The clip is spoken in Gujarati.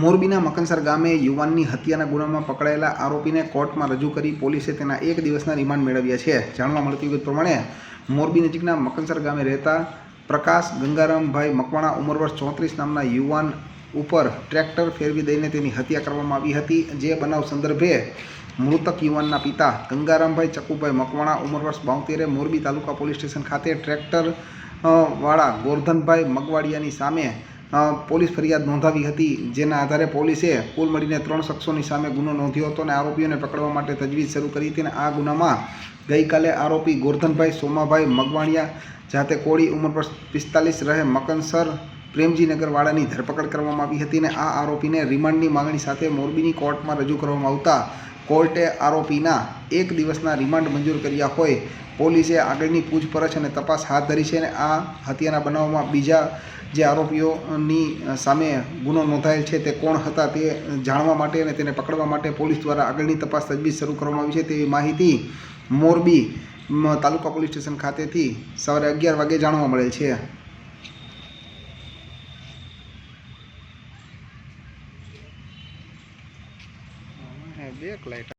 મોરબીના મકનસર ગામે યુવાનની હત્યાના ગુનામાં પકડાયેલા આરોપીને કોર્ટમાં રજૂ કરી પોલીસે તેના એક દિવસના રિમાન્ડ મેળવ્યા છે. જાણવા મળતી વિગત પ્રમાણે મોરબી નજીકના મકનસર ગામે રહેતા પ્રકાશ ગંગારામભાઈ મકવાણા ઉંમર વર્ષ ચોત્રીસ નામના યુવાન ઉપર ટ્રેક્ટર ફેરવી દઈને તેની હત્યા કરવામાં આવી હતી, જે બનાવ સંદર્ભે મૃતક યુવાનના પિતા ગંગારામભાઈ ચકુભાઈ મકવાણા ઉંમર વર્ષ બાવતેરે મોરબી તાલુકા પોલીસ સ્ટેશન ખાતે ટ્રેક્ટર વાળા ગોરધનભાઈ મગવાડિયાની સામે પોલીસ ફરિયાદ નોંધાવી હતી, જેના આધારે પોલીસે કુલ મળીને ત્રણ શખ્સોની સામે ગુનો નોંધ્યો હતો અને આરોપીઓને પકડવા માટે તજવીજ શરૂ કરી હતી અને આ ગુનામાં ગઈકાલે આરોપી ગોરધનભાઈ સોમાભાઈ મગવાણિયા, જાતે કોળી, ઉંમર પર પિસ્તાલીસ, રહે મકનસર, પ્રેમજીનગરવાળાની ધરપકડ કરવામાં આવી હતી અને આ આરોપીને રિમાન્ડની માગણી સાથે મોરબીની કોર્ટમાં રજૂ કરવામાં આવતા કોર્ટે આરોપીના એક દિવસના રિમાન્ડ મંજૂર કર્યા હોય, પોલીસે આગળની પૂછપરછ અને તપાસ હાથ ધરી છે અને આ હત્યાના બનાવમાં બીજા જે આરોપીઓની સામે ગુનો નોંધાયેલ છે તે કોણ હતા તે જાણવા માટે અને તેને પકડવા માટે પોલીસ દ્વારા આગળની તપાસ તજવીજ શરૂ કરવામાં આવી છે તેવી માહિતી મોરબી તાલુકા પોલીસ સ્ટેશન ખાતેથી સવારે અગિયાર વાગે જાણવા મળેલ છે. બે લાઈટ